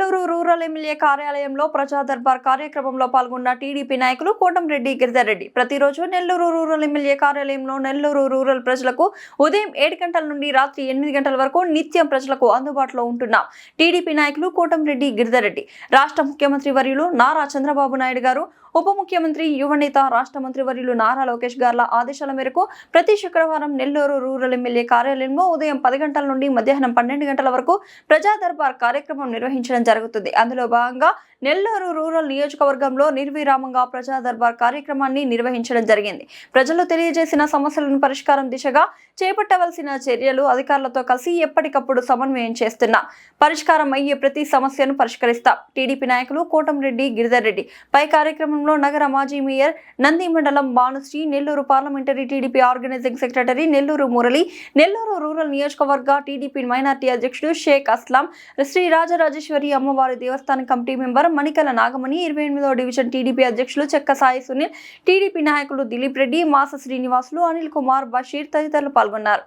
Nellore rural MLA కార్యాలయంలో ప్రజా దర్బార్ కార్యక్రమంలో పాల్గొన్న టీడీపీ నాయకులు కోటంరెడ్డి గిరిధర్ రెడ్డి. ప్రతిరోజు నెల్లూరు రూరల్ ఎమ్మెల్యే కార్యాలయంలో నెల్లూరు రూరల్ ప్రజలకు ఉదయం ఏడు గంటల నుండి రాత్రి ఎనిమిది గంటల వరకు నిత్యం ప్రజలకు అందుబాటులో ఉంటున్నాం. టీడీపీ నాయకులు కోటంరెడ్డి గిరిధర్ రెడ్డి. రాష్ట్ర ముఖ్యమంత్రి వర్యులు నారా చంద్రబాబు నాయుడు గారు ఉప ముఖ్యమంత్రి యువనేత రాష్ట్ర మంత్రి వర్యులు నారా లోకేష్ గార్ల ఆదేశాల మేరకు ప్రతి శుక్రవారం నెల్లూరు రూరల్ ఎమ్మెల్యే కార్యాలయంలో ఉదయం పది గంటల నుండి మధ్యాహ్నం పన్నెండు గంటల వరకు ప్రజా దర్బార్ కార్యక్రమం నిర్వహించడం జరుగుతుంది. అందులో భాగంగా నెల్లూరు రూరల్ నియోజకవర్గంలో నిర్విరామంగా ప్రజా దర్బార్ కార్యక్రమాన్ని నిర్వహించడం జరిగింది. ప్రజలు తెలియజేసిన సమస్యలను పరిష్కారం దిశగా చేపట్టవలసిన చర్యలు అధికారులతో కలిసి ఎప్పటికప్పుడు సమన్వయం చేస్తున్నా. పరిష్కారం అయ్యే ప్రతి సమస్యను పరిష్కరిస్తాం. టీడీపీ నాయకులు కోటంరెడ్డి గిరిధర్ రెడ్డి. పై కార్యక్రమంలో నగర మాజీ మేయర్ నంది మండలం Bhanushree Nellore parliamentary TDP organising secretary Nellore Murali Nellore rural నియోజకవర్గ టీడీపీ మైనార్టీ అధ్యక్షుడు షేక్ అస్లాం శ్రీ రాజరాజేశ్వరి అమ్మవారి దేవస్థానం కమిటీ మెంబర్ మణికల నాగమణి ఇరవై ఎనిమిదవ డివిజన్ టీడీపీ అధ్యక్షులు చెక్క సాయి సునీల్ టీడీపీ నాయకులు దిలీప్ రెడ్డి మాస శ్రీనివాసులు అనిల్ కుమార్ బషీర్ తదితరులు పాల్గొన్నారు.